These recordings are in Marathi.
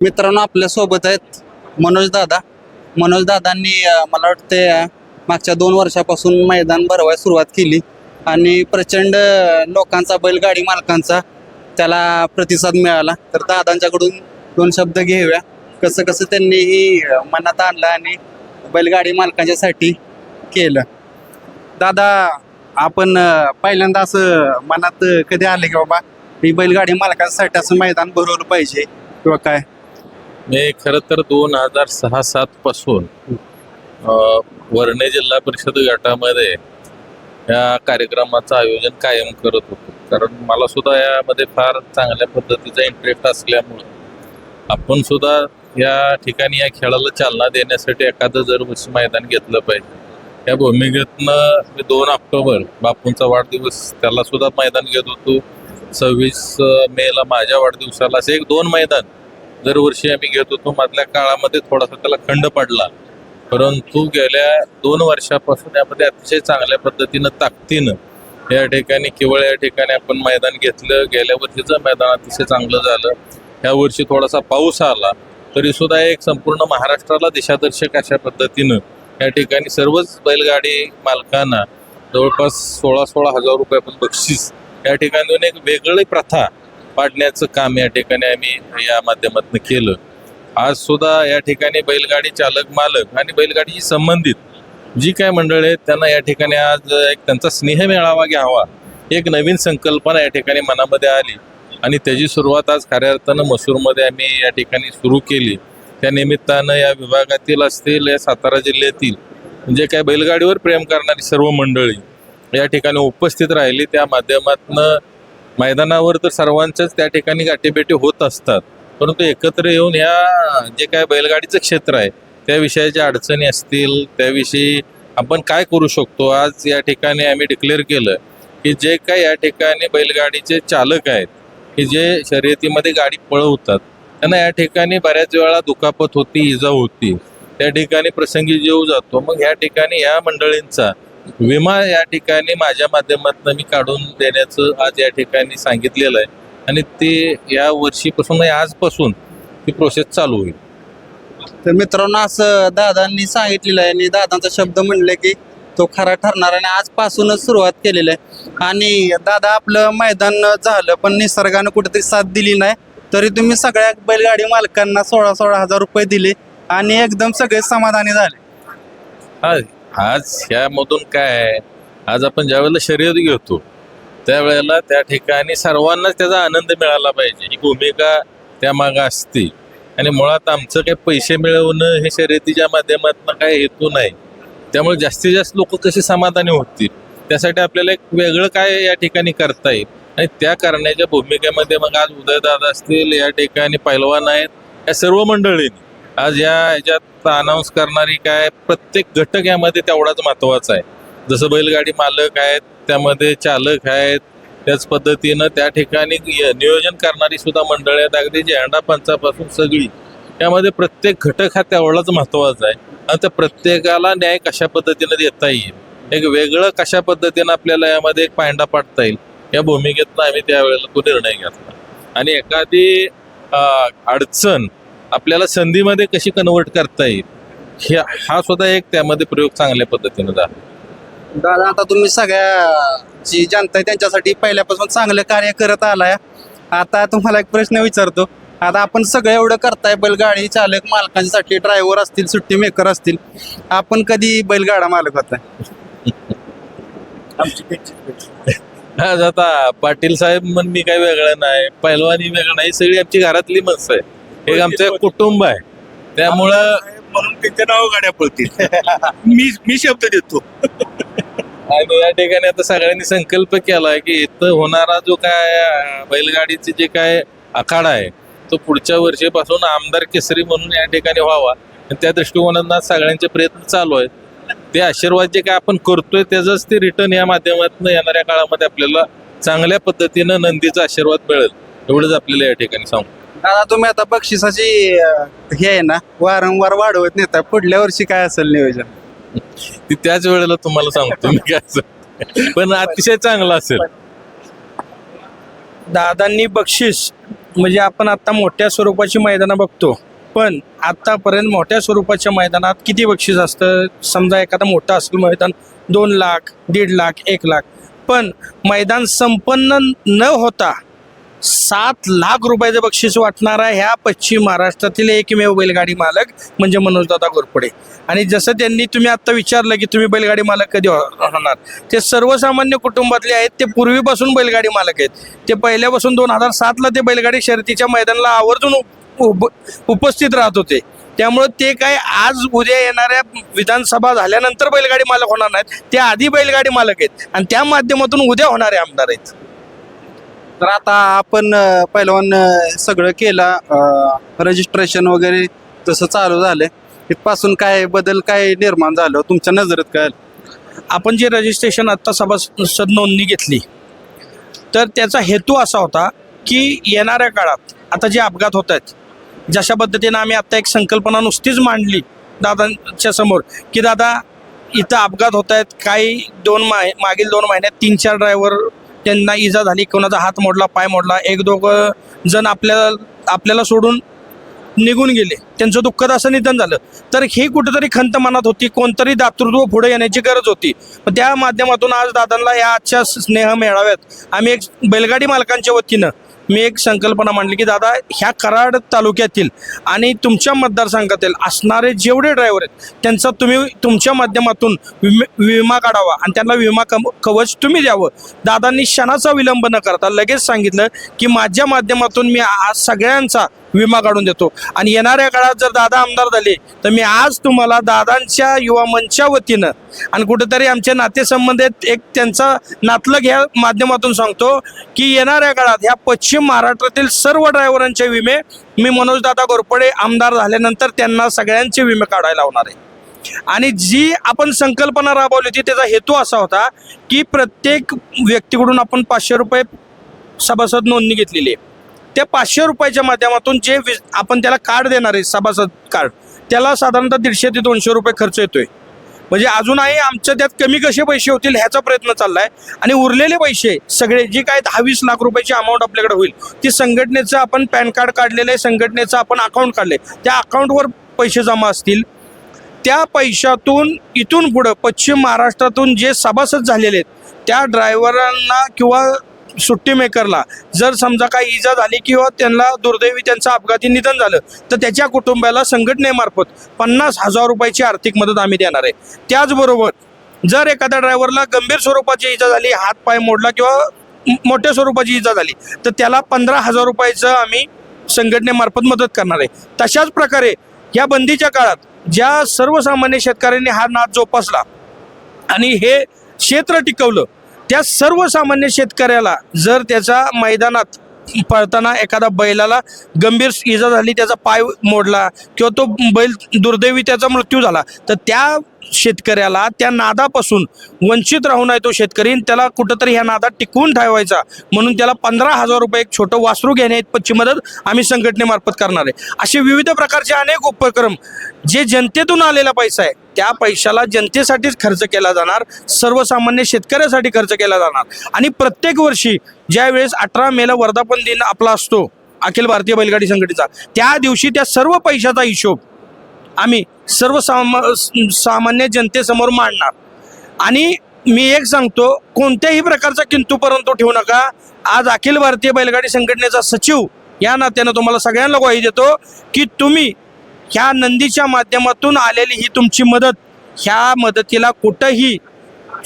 मित्रांनो आपल्यासोबत आहेत मनोज दादा. मनोज दादांनी मला वाटते मागच्या दोन वर्षापासून मैदान भरवायला सुरुवात केली. आणि प्रचंड लोकांचा बैलगाडी मालकांचा त्याला प्रतिसाद मिळाला. तर दादांच्याकडून दोन शब्द घेऊया. कसं कसं त्यांनी ही मनात आणलं आणि बैलगाडी मालकांच्यासाठी केलं. दादा आपण पहिल्यांदा असं मनात कधी आले की बाबा ही बैलगाडी मालकांसाठी असं मैदान भरवलं पाहिजे किंवा काय? मी खरं तर दोन हजार सहा सात पासून वर्णे जिल्हा परिषद गटामध्ये या कार्यक्रमाचं आयोजन कायम करत होतो. कारण मला सुद्धा यामध्ये फार चांगल्या पद्धतीचा इंटरेस्ट असल्यामुळं आपण सुद्धा या ठिकाणी या खेळाला चालना देण्यासाठी एखादं जर मैदान घेतलं पाहिजे. या भूमिकेतनं मी दोन ऑक्टोबर बापूंचा वाढदिवस त्याला सुद्धा मैदान घेत होतो. सव्वीस मेला माझ्या वाढदिवसाला असे एक दोन मैदान दरवर्षी आम्ही घेत होतो. मधल्या काळामध्ये थोडासा त्याला खंड पडला. परंतु गेल्या दोन वर्षापासून यामध्ये अतिशय चांगल्या पद्धतीनं ताकदीनं या ठिकाणी केवळ या ठिकाणी आपण मैदान घेतलं. गेल्या वर्षीचं मैदान अतिशय चांगलं झालं ह्या वर्षी थोडासा पाऊस आला तरी सुद्धा एक संपूर्ण महाराष्ट्राला दिशादर्शक अशा पद्धतीनं या ठिकाणी सर्वच बैलगाडी मालकांना जवळपास सोळा सोळा हजार रुपये आपण बक्षीस या ठिकाणी एक वेगळी प्रथा पाडण्याचं काम या ठिकाणी आम्ही या माध्यमातून केलं. आज सुद्धा या ठिकाणी बैलगाडी चालक मालक आणि बैलगाडीशी संबंधित जी काय मंडळी आहेत त्यांना या ठिकाणी आज एक त्यांचा स्नेह मेळावा घ्यावा एक नवीन संकल्पना या ठिकाणी मनामध्ये आली. आणि त्याची सुरुवात आज खऱ्या अर्थानं मसूरमध्ये आम्ही या ठिकाणी सुरू केली. त्या निमित्तानं या विभागातील असतील या सातारा जिल्ह्यातील जे काय बैलगाडीवर प्रेम करणारी सर्व मंडळी या ठिकाणी उपस्थित राहिली. त्या माध्यमातनं मैदानावर तर सर्वांच्याच त्या ठिकाणी गाठीभेटी होत असतात. परंतु एकत्र येऊन ह्या जे काय बैलगाडीचं क्षेत्र आहे त्या विषयाच्या अडचणी असतील त्याविषयी आपण काय करू शकतो? आज या ठिकाणी आम्ही डिक्लेअर केलं की जे काय या ठिकाणी बैलगाडीचे चालक आहेत की जे शर्यतीमध्ये गाडी पळवतात त्यांना या ठिकाणी बऱ्याच वेळा दुखापत होती इजा होती. त्या ठिकाणी प्रसंगी जीव जातो. मग या ठिकाणी या मंडळींचा विमा या ठिकाणी माझ्या माध्यमातून मी काढून देण्याचं आज या ठिकाणी सांगितलेलं आहे. आणि ते या वर्षीपासून आजपासून ती प्रोसेस चालू होईल. तर मित्रांनो असं दादांनी सांगितलेलं आहे आणि दादांचा शब्द म्हणले की तो खरा ठरणार आणि आजपासूनच सुरुवात केलेली आहे. आणि दादा आपलं मैदान झालं पण निसर्गानं कुठेतरी साथ दिली नाही. तरी तुम्ही सगळ्या बैलगाडी मालकांना सोळा सोळा हजार रुपये दिले आणि एकदम सगळे समाधानी झाले. आज ह्यामधून काय आहे? आज आपण ज्यावेळेला शर्यत घेतो त्यावेळेला त्या ठिकाणी सर्वांनाच त्याचा आनंद मिळाला पाहिजे. ही भूमिका त्यामागं असते. आणि मुळात आमचं काही पैसे मिळवणं हे शर्यतीच्या माध्यमातून काय हेतू नाही. त्यामुळे जास्तीत जास्त लोक कसे समाधानी होतील? त्यासाठी आपल्याला एक वेगळं काय या ठिकाणी करता येईल? आणि त्या करण्याच्या भूमिकेमध्ये मग आज उदयदादा असतील या ठिकाणी पैलवान आहेत या सर्व मंडळींनी आज या ह्याच्यात अनाऊन्स करणारी काय प्रत्येक घटक यामध्ये तेवढाच महत्त्वाचा आहे. जसं बैलगाडी मालक आहेत त्यामध्ये चालक आहेत त्याच पद्धतीनं त्या ठिकाणी य- नियोजन करणारी सुद्धा मंडळी आहेत. अगदी झेंडा पंचापासून सगळी. यामध्ये प्रत्येक घटक हा तेवढाच महत्त्वाचा आहे. आणि त्या प्रत्येकाला न्याय कशा पद्धतीनं देता येईल? एक वेगळं कशा पद्धतीनं आपल्याला यामध्ये एक पायंडा पाडता येईल? या भूमिकेतनं आम्ही त्यावेळेला तो निर्णय घेतला. आणि एखादी अडचण आपल्याला संधीमध्ये कशी कन्वर्ट करता येईल हे हा सुद्धा एक त्यामध्ये प्रयोग चांगल्या पद्धतीनं झाला. दादा आता तुम्ही सगळ्या जी जनता आहे त्यांच्यासाठी पहिल्यापासून चांगलं कार्य करत आलाय. आता तुम्हाला एक प्रश्न विचारतो. आता आपण सगळं एवढं करताय बैलगाडी चालक मालकांसाठी ड्रायव्हर असतील सुट्टी मेकर असतील आपण कधी बैलगाडा मालक होताय आज आता पाटील साहेब म्हण मी काही वेगळं नाही पैलवानी वेगळं नाही सगळी आमची घरातली माणसं आहे एक आमचं कुटुंब आहे. त्यामुळं म्हणून त्यांच्या नाव गाड्या पळतील. मी मी शब्द देतो. आणि या ठिकाणी आता सगळ्यांनी संकल्प केलाय की इथं होणारा जो काय बैलगाडीचे जे काय आखाडा आहे तो पुढच्या वर्षीपासून आमदार केसरी म्हणून या ठिकाणी व्हावा. आणि त्या दृष्टिकोनातून सगळ्यांचे प्रयत्न चालू आहेत. ते आशीर्वाद जे काय आपण करतोय त्याचाच ते रिटर्न या माध्यमातून येणाऱ्या काळामध्ये आपल्याला चांगल्या पद्धतीनं नंदीचा आशीर्वाद मिळेल. एवढंच आपल्याला या ठिकाणी सांगू. दादा तुम्ही आता बक्षिसाची अं, हे आहे ना वारंवार वाढवत नेता. पुढल्या वर्षी काय असेल नियोजन? ती त्याच वेळेला तुम्हाला सांगतो मी काय असं. पण अतिशय चांगलं असेल. दादांनी बक्षीस म्हणजे आपण आता मोठ्या स्वरूपाची मैदानं बघतो. पण आतापर्यंत मोठ्या स्वरूपाच्या मैदानात किती बक्षीस असतं? समजा एखादं मोठं असेल मैदान दोन लाख दीड लाख एक लाख. पण मैदान संपन्न न होता सात लाख रुपयाचं बक्षीस वाटणारा ह्या पश्चिम महाराष्ट्रातील एकमेव बैलगाडी मालक म्हणजे मनोजदादा घोरपडे. आणि जसं त्यांनी तुम्ही आत्ता विचारलं की तुम्ही बैलगाडी मालक कधी हो- होणार ते सर्वसामान्य कुटुंबातले आहेत ते पूर्वीपासून बैलगाडी मालक आहेत. ते पहिल्यापासून दोन हजार सातला ते बैलगाडी शर्यतीच्या मैदानाला आवर्जून उप- उप- उपस्थित राहत होते. त्यामुळे ते काय आज उद्या येणाऱ्या विधानसभा झाल्यानंतर बैलगाडी मालक होणार नाहीत ते आधी बैलगाडी मालक आहेत. आणि त्या माध्यमातून उद्या होणारे आमदार आहेत. तर आता आपण पहिलवान सगळं केलं रजिस्ट्रेशन वगैरे तसं चालू झालंय तिथपासून काय बदल काय निर्माण झालं तुमच्या नजरेत काय आलं? आपण जे रजिस्ट्रेशन आत्ता सभासद नोंदणी घेतली तर त्याचा हेतू असा होता की येणाऱ्या काळात आता जे अपघात होत आहेत जशा पद्धतीनं आम्ही आत्ता एक संकल्पना नुसतीच मांडली दादांच्या समोर की दादा इथं अपघात होत आहेत काही दोन मा मागील दोन महिन्यात तीन चार ड्रायव्हर त्यांना इजा झाली कोणाचा हात मोडला पाय मोडला एक दोघं जण आपल्याला आपल्याला सोडून निघून गेले. त्यांचं दुःखद असं निधन झालं. तर ही कुठेतरी खंत मनात होती कोणतरी दातृत्व पुढे येण्याची गरज होती. पण त्या माध्यमातून आज दादांना या आजच्या स्नेह मेळाव्यात आम्ही एक बैलगाडी मालकांच्या वतीनं मी एक संकल्पना मांडली की दादा ह्या कराड तालुक्यातील आणि तुमच्या मतदारसंघातील असणारे जेवढे ड्रायव्हर आहेत त्यांचा तुम्ही तुमच्या माध्यमातून विमे विमा काढावा आणि त्यांना विमा कम कवच तुम्ही द्यावं. दादांनी क्षणाचा विलंब न करता लगेच सांगितलं की माझ्या माध्यमातून मी आज सगळ्यांचा विमा काढून देतो. आणि येणाऱ्या काळात जर दादा आमदार झाले तर मी आज तुम्हाला दादांच्या युवा मंचच्या वतीनं आणि कुठेतरी आमच्या नातेसंबंधित एक त्यांचा नातलग ह्या माध्यमातून सांगतो की येणाऱ्या काळात ह्या पश्चिम महाराष्ट्रातील सर्व ड्रायव्हरांचे विमे मी मनोजदादा गोरपडे आमदार झाल्यानंतर त्यांना सगळ्यांचे विमे काढायला होणार आहे. आणि जी आपण संकल्पना राबवली होती त्याचा हेतू असा होता की प्रत्येक व्यक्तीकडून आपण पाचशे रुपये सभासद नोंदणी घेतलेली आहे. त्या पाचशे रुपयाच्या माध्यमातून जे आपण त्याला कार्ड देणार आहे सभासद कार्ड त्याला साधारणतः दीडशे ते दोनशे रुपये खर्च येतोय. म्हणजे अजूनही आमच्या त्यात कमी कसे पैसे होतील ह्याचा प्रयत्न चाललाय. आणि उरलेले पैसे सगळे जे काय दहावीस लाख रुपयाची अमाऊंट आपल्याकडे होईल ती संघटनेचं आपण पॅन कार्ड काढलेलं आहे संघटनेचं आपण अकाउंट काढले त्या अकाउंटवर पैसे जमा असतील. त्या पैशातून इथून पुढं पश्चिम महाराष्ट्रातून जे सभासद झालेले आहेत त्या ड्रायव्हरांना किंवा सुट्टी मेकरला. जर समजा काही इजा झाली किंवा त्यांना दुर्दैवी त्यांचं अपघाती निधन झालं तर त्याच्या कुटुंबाला संघटनेमार्फत पन्नास हजार रुपयाची आर्थिक मदत आम्ही देणार आहे. त्याचबरोबर जर एखाद्या ड्रायव्हरला गंभीर स्वरूपाची इजा झाली हात पाय मोडला किंवा मोठ्या स्वरूपाची इजा झाली तर त्याला पंधरा हजार रुपयाचं आम्ही संघटनेमार्फत मदत करणार आहे. तशाच प्रकारे या बंदीच्या काळात ज्या सर्वसामान्य शेतकऱ्यांनी हा नाद जोपासला आणि हे क्षेत्र टिकवलं त्या सर्वसामान्य शेतकऱ्याला जर त्याच्या मैदानात पळताना एखादा बैलाला गंभीर इजा झाली त्याचा पाय मोडला किंवा तो बैल दुर्दैवी त्याचा मृत्यू झाला तर त्या शेतकऱ्याला त्या नादापासून वंचित राहू नये तो शेतकरी आणि त्याला कुठंतरी ह्या नादात टिकवून ठेवायचा. म्हणून त्याला पंधरा हजार रुपये एक छोटं वासरू घेण्याची मदत आम्ही संघटनेमार्फत करणार आहे. असे विविध प्रकारचे अनेक उपक्रम जे जनतेतून आलेला पैसा आहे त्या पैशाला जनतेसाठीच खर्च केला जाणार सर्वसामान्य शेतकऱ्यासाठी खर्च केला जाणार. आणि प्रत्येक वर्षी ज्यावेळेस अठरा मेला वर्धापन दिन आपला असतो अखिल भारतीय बैलगाडी संघटनेचा त्या दिवशी त्या सर्व पैशाचा हिशोब आम्ही सर्वसाम सामान्य जनतेसमोर मांडणार. आणि मी एक सांगतो कोणत्याही प्रकारचा किंतू परंतु ठेवू नका. आज अखिल भारतीय बैलगाडी संघटनेचा सचिव या नात्यानं तुम्हाला सगळ्यांना ग्वाही देतो की तुम्ही ह्या नंदीच्या माध्यमातून आलेली ही तुमची मदत ह्या मदतीला कुठंही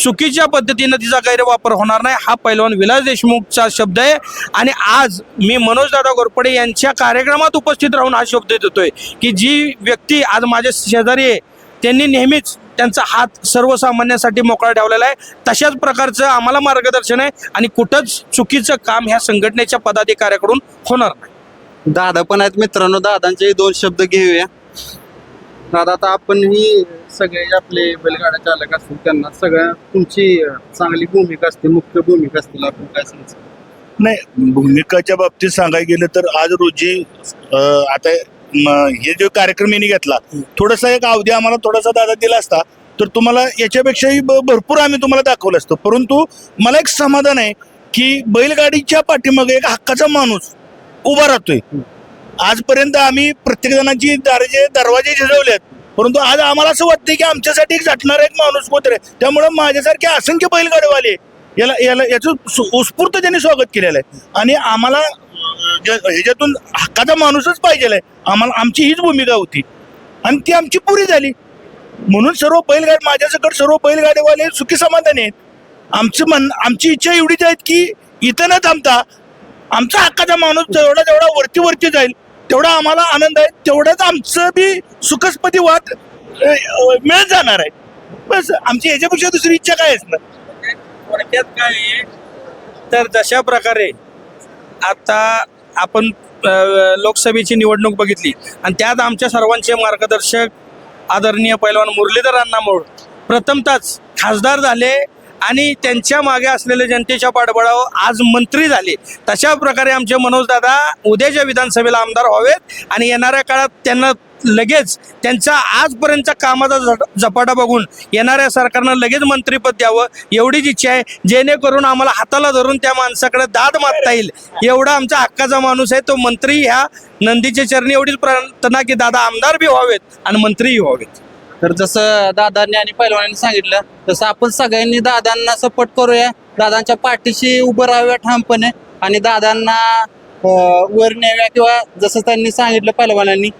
चुकीच्या पद्धतीनं तिचा गैरवापर होणार नाही. हा पैलवान विलास देशमुखचा शब्द आहे. आणि आज मी मनोजदादा गोरपडे यांच्या कार्यक्रमात उपस्थित राहून हा शब्द देतोय की जी व्यक्ती आज माझ्या शेजारी आहे त्यांनी नेहमीच त्यांचा हात सर्वसामान्यांसाठी मोकळा ठेवलेला आहे. तशाच प्रकारचं आम्हाला मार्गदर्शन आहे आणि कुठंच चुकीचं काम ह्या संघटनेच्या पदाधिकाऱ्याकडून होणार नाही. दादा पण आहेत मित्रांनो. दादांचे दोन शब्द घेऊया. दादा आता आपण ही सगळे आपले बैलगाडा चालक असतील त्यांना सगळ्या तुमची चांगली भूमिका असते मुख्य भूमिका असतील आपण काय सांगायचं? नाही भूमिकाच्या बाबतीत सांगायला गेलं तर आज रोजी अं, आता म, हे जो कार्यक्रम यांनी घेतला थोडासा एक अवधी आम्हाला थोडासा दादा दिला असता तर तुम्हाला याच्यापेक्षाही ब- भरपूर आम्ही तुम्हाला दाखवलं असतं. परंतु मला एक समाधान आहे की बैलगाडीच्या पाठीमागे एक हक्काचा माणूस उभा राहतोय. आजपर्यंत आम्ही प्रत्येक जणांची दारजे दरवाजे झिजवलेत परंतु आज आम्हाला असं वाटतं की आमच्यासाठी एक झटणारा एक माणूस कोत्र आहे. त्यामुळं माझ्यासारखे असंख्य बैलगाडीवाले याला याला याचं उत्स्फूर्त त्यांनी स्वागत केलेलं आहे. आणि आम्हाला ज- ह्याच्यातून हक्काचा माणूसच पाहिजे आहे. आम्हाला आमची हीच भूमिका होती. आणि ती आमची पुरी झाली. म्हणून सर्व बैलगाडी माझ्यासकट सर्व बैलगाडीवाले सुखी समाधानी आहेत. आमचं म्हण आमची इच्छा एवढीच आहेत की इथं न थांबता आमचा हक्काचा माणूस जेवढा जेवढा वरती वरती जाईल तेवढा आम्हाला आनंद आहे. तेवढंच आमचं बी सुखस्पदी वाद मिळत जाणार आहे. बस आमची याच्यापेक्षा दुसरी इच्छा काय असणार थोडक्यात काय आहे तर जशा प्रकारे आता आपण लोकसभेची निवडणूक बघितली आणि त्यात आमच्या सर्वांचे मार्गदर्शक आदरणीय पैलवान मुरलीधर अण्णामोळ प्रथमतच खासदार झाले आणि त्यांच्या मागे असलेल्या जनतेच्या पाठबळावर आज मंत्री झाले. तशा प्रकारे आमचे मनोजदादा उद्याच्या विधानसभेला आमदार व्हावेत आणि येणाऱ्या काळात त्यांना लगेच त्यांचा आजपर्यंतच्या कामाचा झपाटा बघून येणाऱ्या सरकारनं लगेच मंत्रीपद द्यावं एवढीच इच्छा आहे. जेणेकरून आम्हाला हाताला धरून त्या माणसाकडे दाद मागता येईल. एवढा आमचा हक्काचा माणूस आहे तो मंत्री ह्या नंदीच्या चरणी एवढीच प्रार्थना की दादा आमदार बी व्हावेत आणि मंत्रीही व्हावेत. तर जसं दादांनी आणि पैलवानांनी सांगितलं तसं आपण सगळ्यांनी दादांना सपोर्ट करूया. दादांच्या पाठीशी उभं राहूया ठामपणे आणि दादांना वर न्याव्या किंवा जसं त्यांनी सांगितलं पैलवानांनी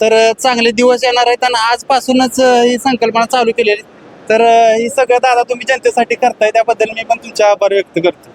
तर चांगले दिवस येणार आहेत आणि आजपासूनच ही संकल्पना चालू केलेली तर ही सगळं दादा तुम्ही जनतेसाठी करताय त्याबद्दल मी पण तुमचे आभार व्यक्त करतो.